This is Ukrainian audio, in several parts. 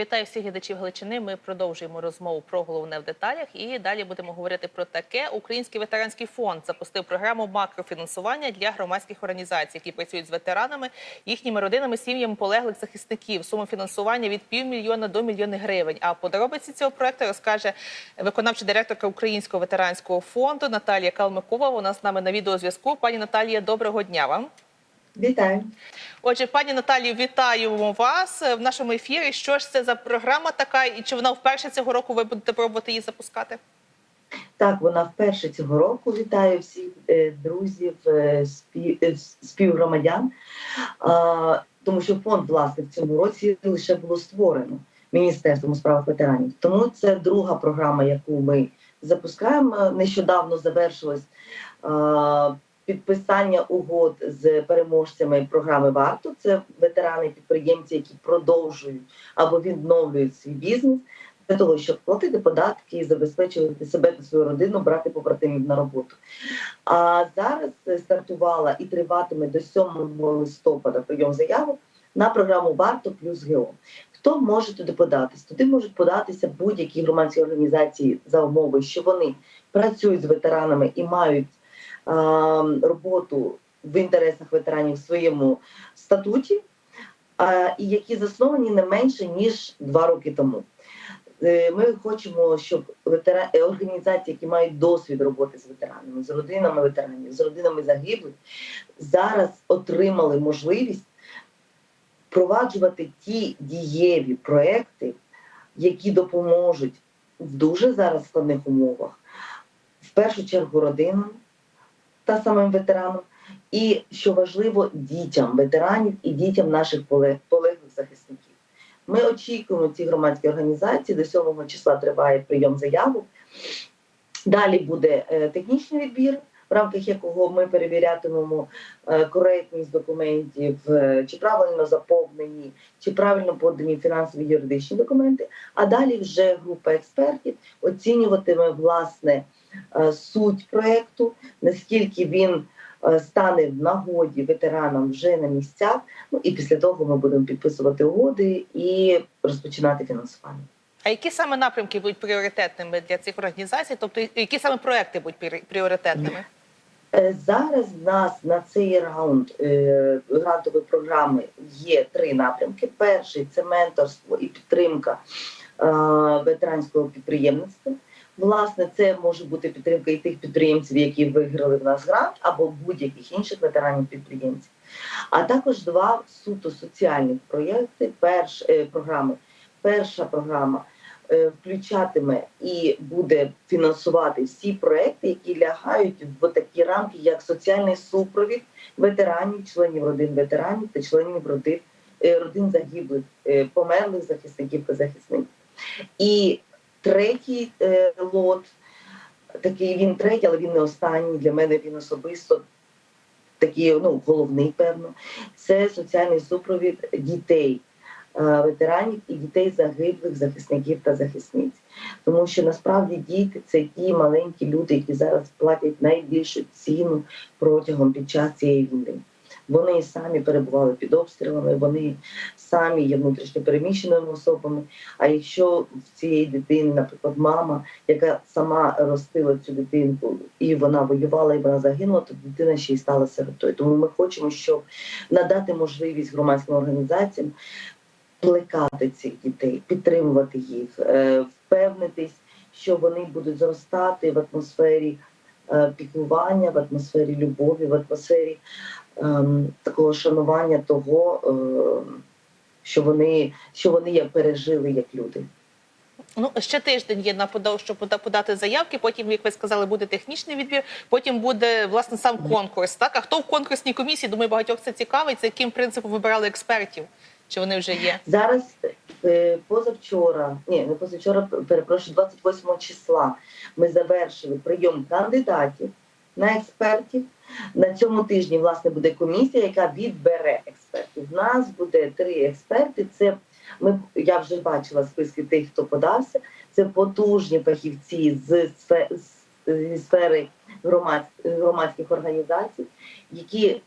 Я вітаю всіх глядачів Галичини. Ми продовжуємо розмову про головне в деталях. І далі будемо говорити про таке. Український ветеранський фонд запустив програму макрофінансування для громадських організацій, які працюють з ветеранами, їхніми родинами, сім'ями полеглих захисників. Сума фінансування від півмільйона до мільйони гривень. А подробиці цього проекту розкаже виконавча директорка Українського ветеранського фонду Наталія Калмикова. Вона з нами на відеозв'язку. Пані Наталія, доброго дня вам. Вітаю. Отже, пані Наталію, вітаємо вас в нашому ефірі. Що ж це за програма така, і чи вона вперше цього року ви будете пробувати її запускати? Так, вона вперше цього року. Вітаю всіх е, друзів, е, е, співгромадян, тому що фонд власне в цьому році лише було створено Міністерством у справах ветеранів. Тому це друга програма, яку ми запускаємо. Нещодавно завершилось а, підписання угод з переможцями програми Варто. Це ветерани підприємці, які продовжують або відновлюють свій бізнес для того, щоб платити податки і забезпечувати себе та свою родину, брати побратимів на роботу. А зараз стартувала і триватиме до 7 листопада прийом заявок на програму Варто плюс ГЕО. Хто може туди податись? Туди можуть податися будь-які громадські організації за умови, що вони працюють з ветеранами і мають роботу в інтересах ветеранів в своєму статуті, і які засновані не менше ніж два роки тому. Е, Ми хочемо, щоб ветера... е, організації, які мають досвід роботи з ветеранами, з родинами ветеранів, з родинами загиблих, зараз отримали можливість впроваджувати ті дієві проекти, які допоможуть в дуже зараз складних умовах, в першу чергу родинам та самим ветеранам, і що важливо, дітям ветеранів і дітям наших полеглих захисників. Ми очікуємо ці громадські організації. До 7 числа триває прийом заявок. Далі буде е, технічний відбір, в рамках якого ми перевірятимемо е, коректність документів, е, чи правильно заповнені, чи правильно подані фінансові юридичні документи. А далі вже група експертів оцінюватиме власне суть проекту, наскільки він е, стане в нагоді ветеранам вже на місцях. Ну і після того ми будемо підписувати угоди і розпочинати фінансування. А які саме напрямки будуть пріоритетними для цих організацій? Тобто, які саме проекти будуть пріоритетними? Е, Зараз в нас на цей раунд е, грантової програми є три напрямки. Перший це менторство і підтримка е, ветеранського підприємництва. Власне, це може бути підтримка і тих підприємців, які виграли в нас грант, або будь-яких інших ветеранів підприємців. А також два суто соціальних проєкти. Перш е, програми. Перша програма е, включатиме і буде фінансувати всі проекти, які лягають в такі рамки, як соціальний супровід ветеранів, членів родин ветеранів та членів родин, е, родин загиблих, померлих захисників та захисників. І третій е, лот, такий він третій, але він не останній. Для мене він особисто такий ну, головний, певно. Це соціальний супровід дітей. е, Ветеранів і дітей загиблих захисників та захисниць, тому що насправді діти це ті маленькі люди, які зараз платять найбільшу ціну протягом під час цієї війни. Вони самі перебували під обстрілами, вони самі є внутрішньо переміщеними особами. А якщо в цієї дитини, наприклад, мама, яка сама ростила цю дитинку, і вона воювала, і вона загинула, то дитина ще й стала сиротою. Тому ми хочемо, щоб надати можливість громадським організаціям плекати цих дітей, підтримувати їх, е, впевнитись, що вони будуть зростати в атмосфері е, піклування, в атмосфері любові, в атмосфері такого шанування того, ем, що вони, що вони як пережили як люди. Ну ще тиждень є на подав, щоб пода- подати заявки. Потім, як ви сказали, буде технічний відбір. Потім буде власне сам конкурс. Так а хто в конкурсній комісії? Думаю, багатьох це цікавить. За яким принципом вибирали експертів? Чи вони вже є? Зараз е, позавчора, ні, не позавчора, перепрошую, 28 числа ми завершили прийом кандидатів на експертів. На цьому тижні власне буде комісія, яка відбере експертів. У нас буде три експерти. Це ми я вже бачила списки тих, хто подався. Це потужні фахівці з зі сфери громадсь- громадських організацій, які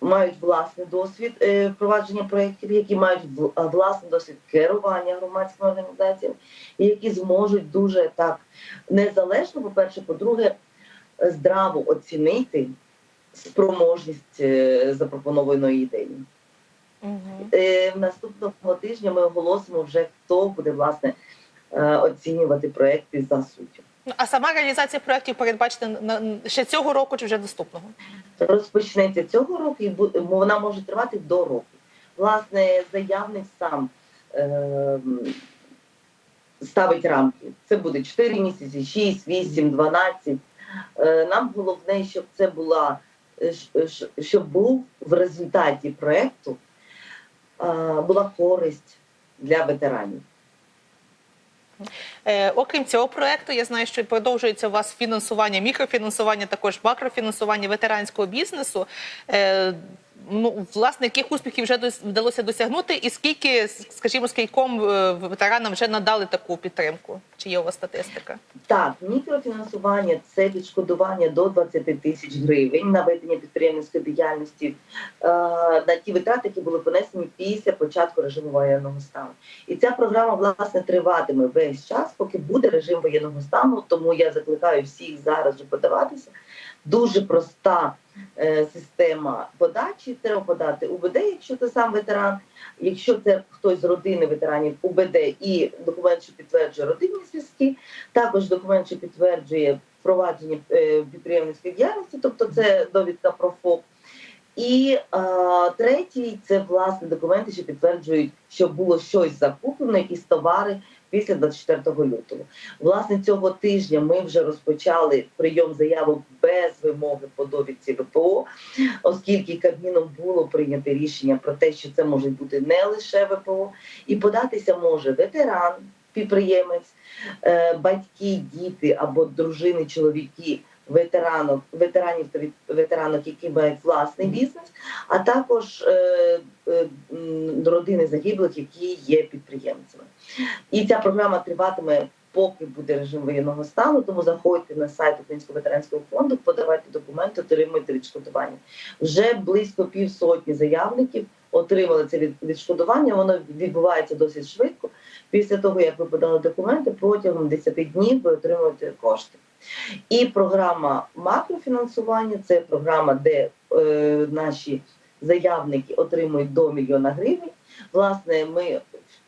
мають власний досвід е, впровадження проєктів, які мають власний досвід керування громадськими організаціями, і які зможуть дуже так незалежно, по-перше, по-друге, е, здраво оцінити спроможність е, запропонованої ідеї. Е, Наступного тижня ми оголосимо вже хто буде власне е, оцінювати проекти за суттю. А сама реалізація проєктів передбачена на на- ще цього року чи вже наступного? Розпочнеться цього року і вона може тривати до року. Власне, заявник сам е, ставить рамки. Це буде 4 місяці, 6, 8, 12. Е, нам головне, щоб це була е, щ- щоб був в результаті проекту е, була користь для ветеранів. Е, окрім цього проекту, я знаю, що продовжується у вас фінансування, мікрофінансування, також макрофінансування ветеранського бізнесу. Ну, власне, яких успіхів вже вдалося досягнути, і скільки, скажімо, скільком е, ветеранам вже надали таку підтримку? Чи є у вас статистика? Так, мікрофінансування це відшкодування до 20 тисяч гривень на ведення підприємницької діяльності е, на ті витрати, які були понесені після початку режиму воєнного стану. І ця програма власне триватиме весь час, поки буде режим воєнного стану. Тому я закликаю всіх зараз подаватися. Дуже проста система подачі. Треба подати УБД, якщо ти сам ветеран. Якщо це хтось з родини ветеранів УБД і документ, що підтверджує родинні зв'язки, також документ, що підтверджує впровадження е, підприємницької діяльності, тобто це довідка про ФОП. І е, третій це власне документи, що підтверджують, що було щось закуплено, якісь товари після 24 лютого. Власне, цього тижня ми вже розпочали прийом заявок без вимоги по довідці ВПО, оскільки Кабміном було прийнято рішення про те, що це може бути не лише ВПО, і податися може ветеран, підприємець, е, батьки, діти або дружини, чоловіки. Ветеранок, ветеранів та ветеранок, які мають власний бізнес, а також е, е, родини загиблих, які є підприємцями. І ця програма триватиме, поки буде режим воєнного стану. Тому заходьте на сайт Українського ветеранського фонду, подавайте документи, отримуйте відшкодування. Вже близько півсотні заявників отримали це від- відшкодування. Воно відбувається досить швидко. Після того, як ви подали документи, протягом 10 днів ви отримуєте кошти. І програма макрофінансування це програма, де е, наші заявники отримують до мільйона гривень. Власне, ми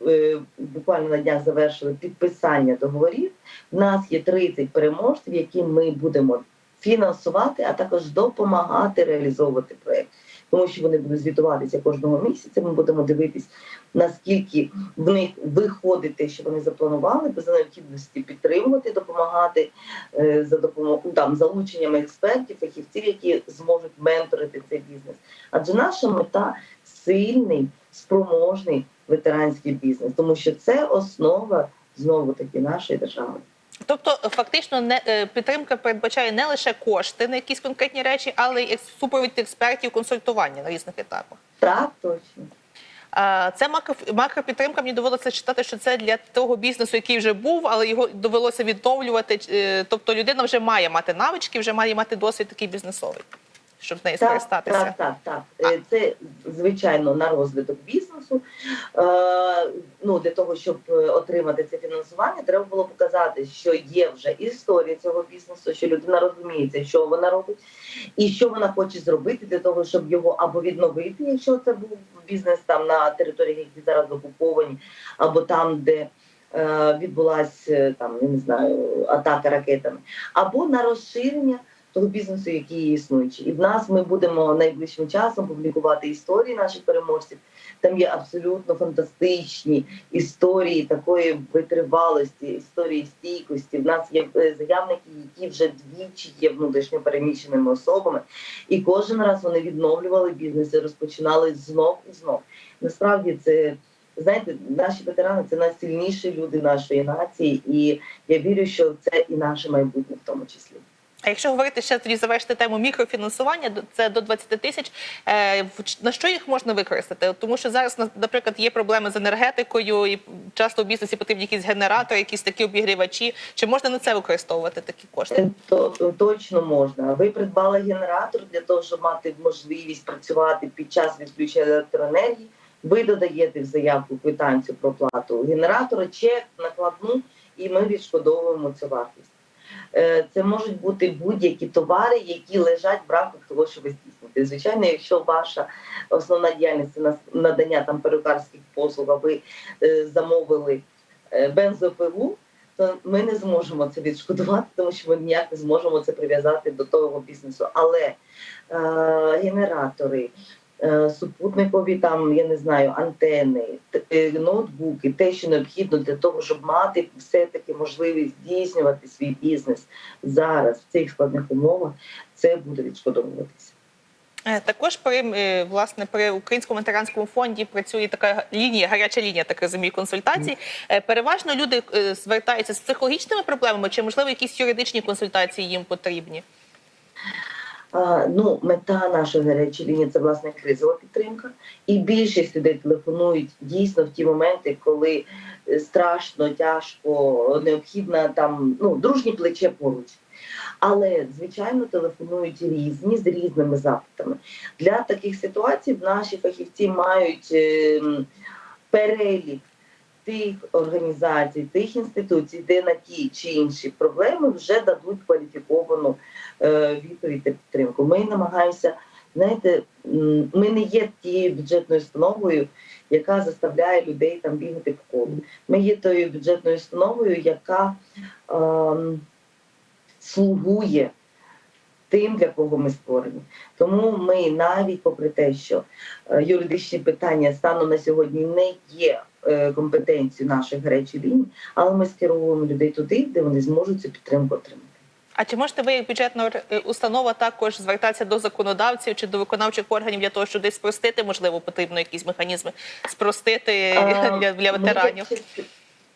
е, буквально на днях завершили підписання договорів. У нас є 30 переможців, які ми будемо фінансувати, а також допомагати реалізовувати проект. Тому що вони будуть звітуватися кожного місяця. Ми будемо дивитись, наскільки в них виходить те, що вони запланували, без необхідності підтримувати, допомагати е, за допомогою там залученням експертів, фахівців, які зможуть менторити цей бізнес. Адже наша мета сильний, спроможний ветеранський бізнес, тому що це основа знову таки нашої держави. Тобто, фактично, не е, підтримка передбачає не лише кошти на якісь конкретні речі, але й супровід експертів, консультування на різних етапах. Так, точно. Це макро- макропідтримка. Мені довелося читати, що це для того бізнесу, який вже був, але його довелося відновлювати. Е, Тобто людина вже має мати навички, вже має мати досвід такий бізнесовий, щоб з нею Так, скористатися. так, так, так. Е, Це звичайно на розвиток бізнесу. Е, ну для того, щоб е, отримати це фінансування, треба було показати, що є вже історія цього бізнесу, що людина розуміється, що вона робить, і що вона хоче зробити для того, щоб його або відновити, якщо це був бізнес там на території, які зараз окуповані, або там, де відбулася там, я не знаю, атака ракетами, або на розширення того бізнесу, який існуючий. І в нас ми будемо найближчим часом публікувати історії наших переможців. Там є абсолютно фантастичні історії такої витривалості, історії стійкості. В нас є е, заявники, які вже двічі є внутрішньо переміщеними особами, і кожен раз вони відновлювали бізнес і розпочинали знов і знов. Насправді це. Знаєте, наші ветерани це найсильніші люди нашої нації, і я вірю, що це і наше майбутнє в тому числі. А якщо говорити ще тоді завершити тему мікрофінансування, це до 20 тисяч. е, На що їх можна використати? Тому що зараз, на- наприклад, є проблеми з енергетикою, і часто в бізнесі потрібні якісь генератори, якісь такі обігрівачі. Чи можна на це використовувати такі кошти? То точно можна. Ви придбали генератор для того, щоб мати можливість працювати під час відключення електроенергії. Ви додаєте в заявку квитанцію про плату генератора, чек, накладну, і ми відшкодовуємо цю вартість. Е, Це можуть бути будь-які товари, які лежать в рамках того, що ви здійснюєте. Звичайно, якщо ваша основна діяльність це надання там перукарських послуг, а ви е, замовили е, бензопилу, то ми не зможемо це відшкодувати, тому що ми ніяк не зможемо це прив'язати до того бізнесу. Але е, генератори, супутникові там, я не знаю, антени, е, ноутбуки, те, що необхідно для того, щоб мати все-таки можливість здійснювати свій бізнес зараз в цих складних умовах, це буде відшкодовуватися. Е, Також при е, власне при українському ветеранському фонді працює така лінія, гаряча лінія, так розумію, консультацій. Е, Переважно люди е, звертаються з психологічними проблемами, чи можливо якісь юридичні консультації їм потрібні? Ну, мета нашої гарячої лінії це власне кризова підтримка. І більшість людей телефонують дійсно в ті моменти, коли е, страшно, тяжко, необхідна там ну, дружні плече поруч. Але звичайно телефонують різні з різними запитами. Для таких ситуацій наші фахівці мають е, перелік тих організацій, тих інституцій, де на ті чи інші проблеми вже дадуть кваліфіковану е, відповідь та підтримку. Ми намагаємося, знаєте, ми не є тією бюджетною установою, яка заставляє людей там бігати по колу. Ми є тою бюджетною установою, яка ем, слугує тим, для кого ми створені. Тому ми навіть попри те, що е, юридичні питання станом на сьогодні не є е, компетенцією наших гарячих ліній, але ми скеровуємо людей туди, де вони зможуть цю підтримку отримати. А чи можете ви, як бюджетна е, установа, також звертатися до законодавців чи до виконавчих органів для того, щоб десь спростити, можливо, потрібно якісь механізми спростити А, для, для Ми ветеранів? як,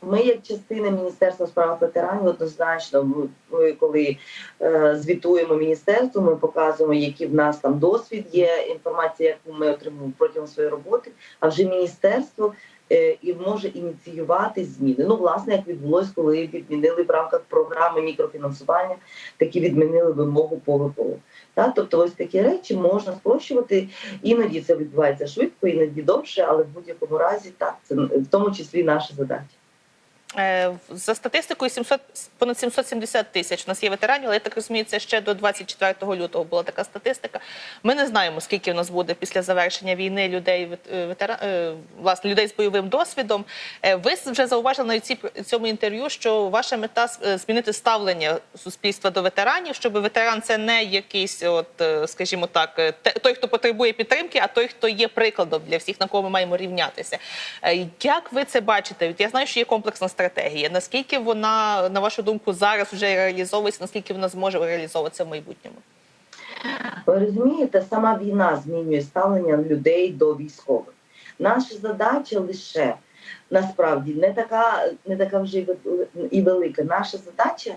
ми, як частина Міністерства справ ветеранів, однозначно, ми- коли е, звітуємо міністерство, ми показуємо, який в нас там досвід є, інформація, яку ми отримуємо протягом своєї роботи. А вже міністерство е, і може ініціювати зміни. Ну, власне, як відбулось, коли відмінили в рамках програми мікрофінансування, такі відмінили вимогу по ВПО. Так, тобто, ось такі речі можна спрощувати. Іноді це відбувається швидко, іноді довше, але в будь-якому разі так, це в тому числі наша задача. Е, За статистикою 700, понад 770 тисяч у нас є ветеранів, але я так розумію, це ще до 24 лютого була така статистика. Ми не знаємо, скільки в нас буде після завершення війни людей е, ветера, е, власне людей з бойовим досвідом. Ви вже зауважили на ці цьому інтерв'ю, що ваша мета змінити ставлення суспільства до ветеранів, щоб ветеран це не якийсь, от скажімо так, той, хто потребує підтримки, а той, хто є прикладом для всіх, на кого ми маємо рівнятися. Як ви це бачите? Я знаю, що є комплексна стратегія. Наскільки вона, на вашу думку, зараз вже реалізовується, наскільки вона зможе реалізовуватися в майбутньому? Ви розумієте, сама війна змінює ставлення людей до військових. Наша задача лише насправді не така, не така вже і велика. Наша задача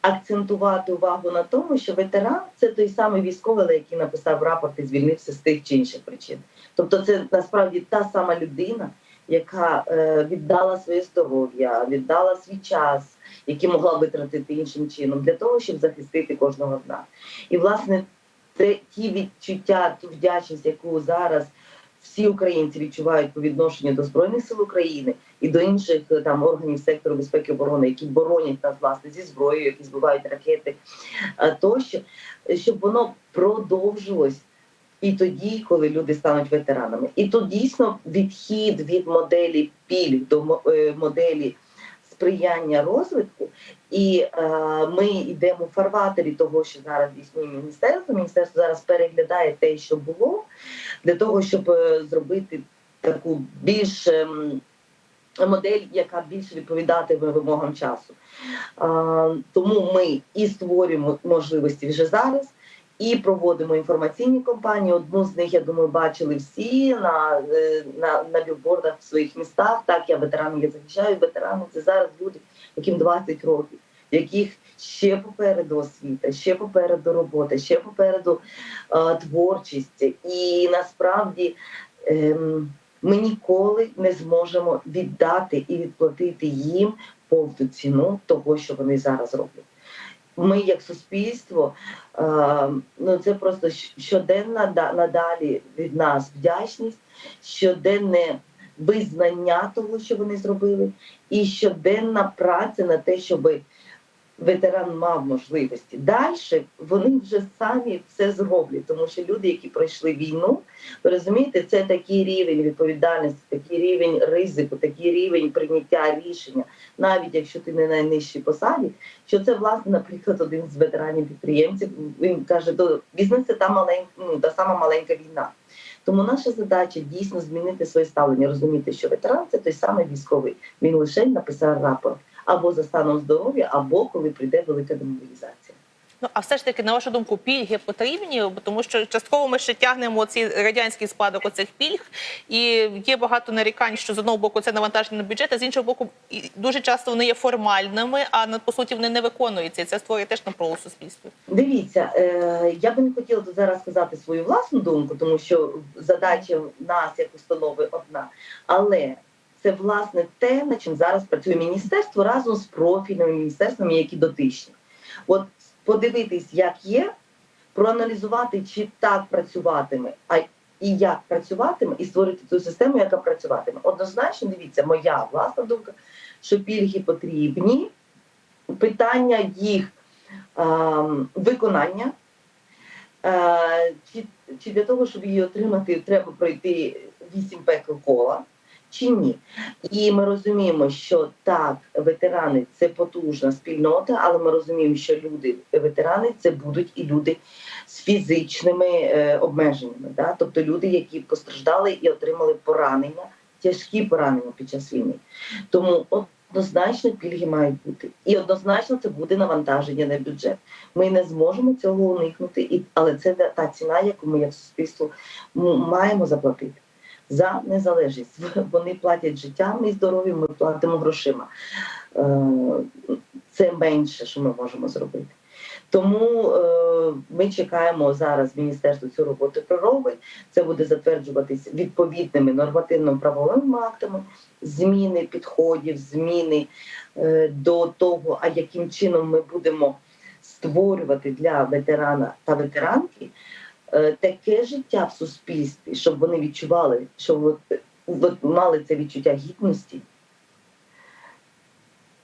акцентувати увагу на тому, що ветеран це той самий військовий, який написав рапорт і звільнився з тих чи інших причин. Тобто, це насправді та сама людина, яка е, віддала своє здоров'я, віддала свій час, який могла витратити іншим чином, для того, щоб захистити кожного з нас. І власне це ті відчуття, ту вдячність, яку зараз всі українці відчувають по відношенню до збройних сил України і до інших е, там органів сектору безпеки і оборони, які боронять нас власне зі зброєю, які збивають ракети, е, тощо, щоб воно продовжилось. І тоді, коли люди стануть ветеранами, і тут дійсно відхід від моделі пільг до е, моделі сприяння розвитку, і е, ми йдемо в фарватері того, що зараз існує міністерство. Міністерство зараз переглядає те, що було, для того, щоб е, зробити таку більш ем, модель, яка більше відповідатиме вимогам часу. Е, тому ми і створюємо можливості вже зараз. І проводимо інформаційні кампанії. Одну з них, я думаю, бачили всі на, е, на, на білбордах в своїх містах. Так, я ветеранів я захищаю. Ветерани це зараз люди, яким 20 років. яких ще попереду освіта, ще попереду робота, ще попереду е, творчість. І насправді ем, ми ніколи не зможемо віддати і відплатити їм повну ціну того, що вони зараз роблять. Ми, як суспільство, е, ну це просто щоденна да- надалі від нас вдячність, щоденне визнання того, що вони зробили, і щоденна праця на те, щоб ветеран мав можливості. Далі вони вже самі все зроблять, тому що люди, які пройшли війну, ви розумієте, це такий рівень відповідальності, такий рівень ризику, такий рівень прийняття рішення, навіть якщо ти не на найнижчій посаді, що це власне, наприклад, один з ветеранів підприємців. Він каже: до бізнесу та маленька, ну та сама маленька війна. Тому наша задача дійсно змінити своє ставлення, розуміти, що ветеран це той самий військовий. Він лише написав рапорт або за станом здоров'я, або коли прийде велика демобілізація. Ну а все ж таки, на вашу думку, пільги потрібні, тому що частково ми ще тягнемо цей радянський спадок оцих пільг, і є багато нарікань, що з одного боку це навантаження на бюджет, а з іншого боку, дуже часто вони є формальними, а на по суті вони не виконуються. І це створює теж напругу суспільстві. Дивіться, е, я би не хотіла зараз сказати свою власну думку, тому що задача в нас як установи одна. Але це власне те, над чим зараз працює міністерство разом з профільними міністерствами, які дотичні. От подивитись, як є, проаналізувати, чи так працюватиме, а і як працюватиме, і створити ту систему, яка працюватиме. Однозначно, дивіться, моя власна думка, що пільги потрібні, питання їх ем, виконання. Е, Чи, чи для того, щоб її отримати, треба пройти вісім пекл кола, чи ні? І ми розуміємо, що так, ветерани це потужна спільнота, але ми розуміємо, що люди, ветерани, це будуть і люди з фізичними е, обмеженнями, да? тобто люди, які постраждали і отримали поранення, тяжкі поранення під час війни. Тому однозначно пільги мають бути. І однозначно це буде навантаження на бюджет. Ми не зможемо цього уникнути, але це та ціна, яку ми як суспільство маємо заплатити. За незалежність вони платять життям і здоров'ям, ми платимо грошима. Е, Це менше, що ми можемо зробити. Тому е, ми чекаємо зараз міністерство цю роботу проробить. Це буде затверджуватись відповідними нормативно-правовими актами, зміни підходів, зміни е, до того, а яким чином ми будемо створювати для ветерана та ветеранки таке життя в суспільстві, щоб вони відчували, що от, от мали це відчуття гідності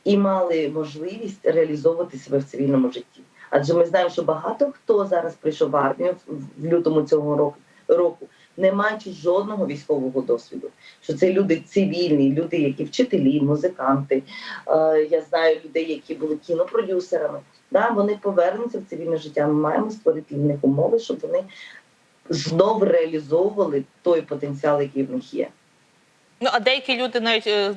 і мали можливість реалізовувати себе в цивільному житті. Адже ми знаємо, що багато хто зараз прийшов в армію в- в лютому цього року, року, не маючи жодного військового досвіду. Що це люди цивільні, люди, які вчителі, музиканти. Е, я знаю людей, які були кінопродюсерами. Да, вони повернуться в цивільне життя. Ми маємо створити для них умови, щоб вони знов реалізовували той потенціал, який в них є. Ну а деякі люди навіть е,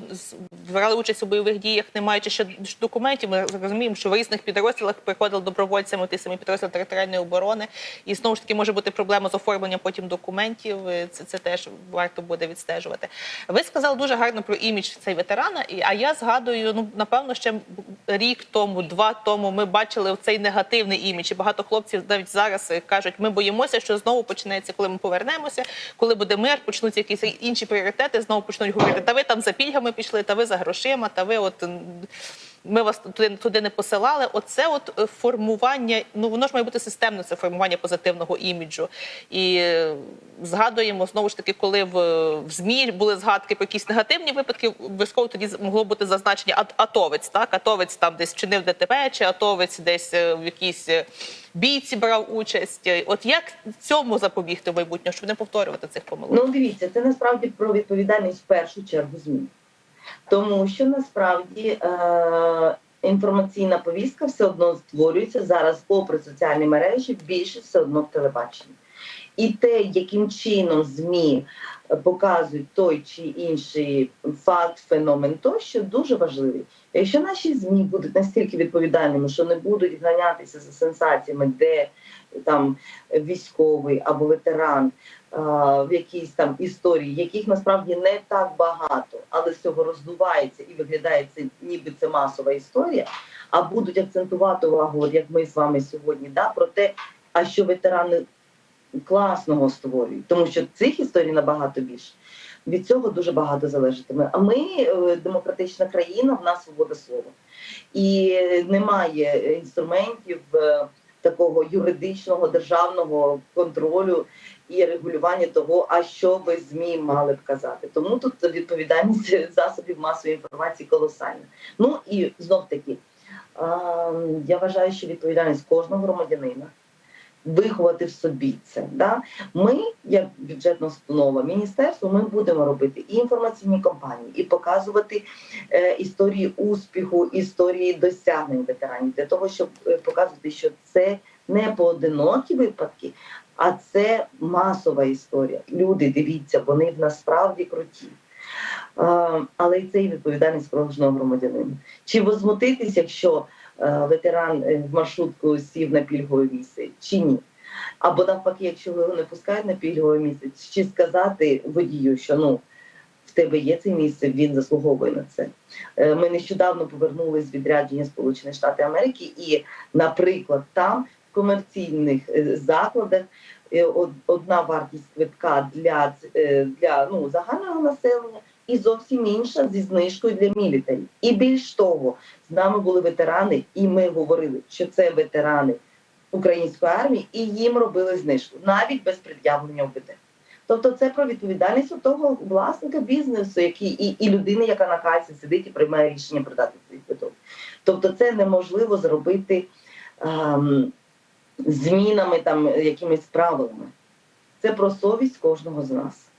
брали участь у бойових діях, не маючи ще документів. Ми розуміємо, що в різних підрозділах приходили добровольцями ті самі підрозділи територіальної оборони, і знову ж таки може бути проблема з оформленням потім документів. Е, Це, це теж варто буде відстежувати. Ви сказали дуже гарно про імідж цей ветерана. І а я згадую, ну напевно, ще рік тому, два тому ми бачили цей негативний імідж. І багато хлопців навіть зараз е, кажуть, ми боїмося, що знову почнеться, коли ми повернемося, коли буде мир, почнуться якісь інші пріоритети. Знову почнуть говорити, та ви там за пільгами пішли, та ви за грошима, та ви от. Ми вас туди, туди не посилали. Оце от е, формування, ну воно ж має бути системне, це формування позитивного іміджу. І е, згадуємо знову ж таки, коли в, в ЗМІ були згадки про якісь негативні випадки, обов'язково тоді могло бути зазначення атовець. Так, атовець там десь вчинив ДТП, чи атовець десь е, в якійсь бійці брав участь. От як цьому запобігти в майбутньому, щоб не повторювати цих помилок? Ну, дивіться, це насправді про відповідальність в першу чергу ЗМІ. Тому що насправді е- інформаційна повістка все одно створюється зараз, попри соціальні мережі, більше все одно в телебаченні. І те, яким чином ЗМІ показують той чи інший факт, феномен тощо, дуже важливий. Якщо наші ЗМІ будуть настільки відповідальними, що не будуть ганятися за сенсаціями, де там військовий або ветеран а, в якійсь там історії, яких насправді не так багато, але з цього роздувається і виглядає це, ніби це масова історія. А будуть акцентувати увагу, як ми з вами сьогодні, да, про те, а що ветерани класного створюють, тому що цих історій набагато більше. Від цього дуже багато залежатиме. А ми е, демократична країна, в нас свобода слова. І немає інструментів е, такого юридичного державного контролю і регулювання того, а що би змі мали б казати. Тому тут відповідальність засобів масової інформації колосальна. Ну і знов таки, я вважаю, що відповідальність кожного громадянина виховати в собі це. Да? Ми, як бюджетна установа, міністерство, ми будемо робити і інформаційні кампанії, і показувати е, історії успіху, історії досягнень ветеранів для того, щоб е, показувати, що це не поодинокі випадки, а це масова історія. Люди, дивіться, вони насправді круті. Е, але і це і відповідальність кожного громадянина. Чи возмутитись, якщо ветеран е, в маршрутку сів на пільгове місце, чи ні? Або навпаки, якщо його не пускають на пільгове місце, чи сказати водію, що ну в тебе є це місце, він заслуговує на це. Е, Ми нещодавно повернулись з відрядження Сполучених Штатів Америки, і, наприклад, там в комерційних е, закладах е, одна вартість квитка для, е, для ну, загального населення. І зовсім інша зі знижкою для мілітарів. І більш того, з нами були ветерани, і ми говорили, що це ветерани української армії, і їм робили знижку навіть без пред'явлення ОБД. Тобто, це про відповідальність у того власника бізнесу, який і, і людини, яка на касі сидить і приймає рішення продати свій квиток. Тобто, це неможливо зробити ем, змінами там якимись правилами. Це про совість кожного з нас.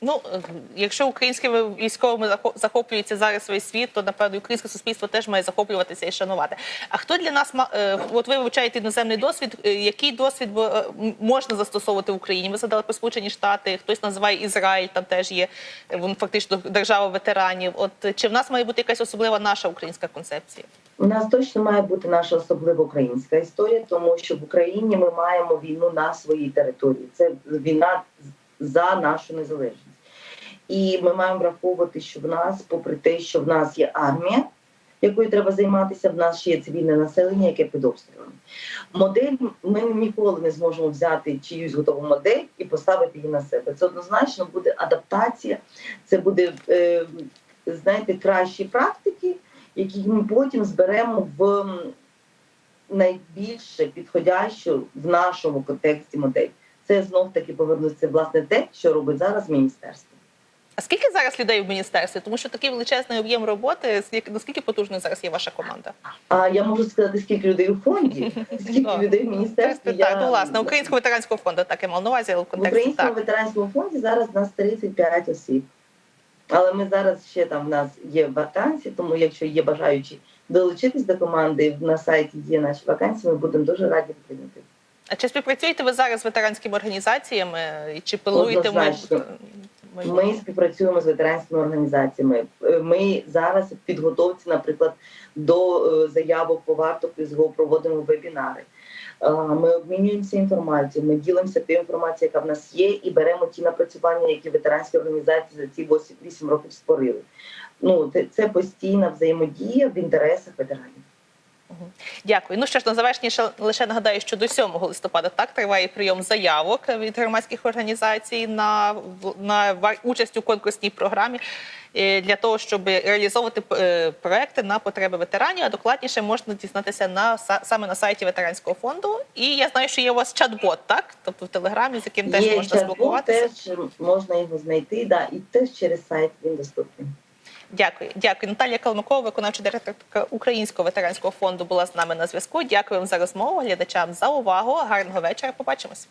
Ну, е, якщо українськими військовими захо- захоплюється зараз весь світ, то напевно українське суспільство теж має захоплюватися і шанувати. А хто для нас е, от ви вивчаєте іноземний досвід? е, Який досвід можна застосовувати в Україні? Ви згадали про Сполучені Штати, хтось називає Ізраїль, там теж є він фактично держава ветеранів. От чи в нас має бути якась особлива наша українська концепція? У нас точно має бути наша особливо українська історія, тому що в Україні ми маємо війну на своїй території. Це війна за нашу незалежність. І ми маємо враховувати, що в нас, попри те, що в нас є армія, якою треба займатися, в нас ще є цивільне населення, яке під обстрілами. Модель ми ніколи не зможемо взяти чиюсь готову модель і поставити її на себе. Це однозначно буде адаптація, це буде е, знаєте, кращі практики, які ми потім зберемо в найбільше підходящу в нашому контексті модель. Це знов таки повернуться власне те, що робить зараз міністерство. А скільки зараз людей в міністерстві? Тому що такий величезний об'єм роботи. Скільки наскільки потужною зараз є ваша команда? А я можу сказати, скільки людей у фонді, скільки людей в міністерстві. Так, ну власне, українського ветеранського фонду, так я мав на увазі, але в в українському так. ветеранському фонді зараз нас 35 осіб. Але ми зараз ще там в нас є вакансії, тому якщо є бажаючі долучитись до команди, на сайті є наші вакансії, ми будемо дуже раді прийняти. А чи співпрацюєте ви зараз з ветеранськими організаціями? І чи пилуєте ми? Ми співпрацюємо з ветеранськими організаціями. Е, Ми зараз в підготовці, наприклад, до е, заявок по варту ПСГО проводимо вебінари. Е, Ми обмінюємося інформацією, ми ділимося тією інформацією, яка в нас є, і беремо ті напрацювання, які ветеранські організації за ці 8 років створили. Ну це постійна взаємодія в інтересах ветеранів. Дякую. Ну що ж, на завершення лише нагадаю, що до 7 листопада так триває прийом заявок від громадських організацій на, на участь у конкурсній програмі е, для того, щоб реалізовувати е, проекти на потреби ветеранів. А докладніше можна дізнатися на са- саме на сайті ветеранського фонду. І я знаю, що є у вас чат-бот, так? Тобто в телеграмі, з яким теж є можна спілкуватися. теж можна його знайти, да, і теж через сайт він доступний. Дякую, дякую. Наталія Калмикова, виконавча директорка Українського ветеранського фонду, була з нами на зв'язку. Дякую вам за розмову, глядачам за увагу. Гарного вечора. Побачимось.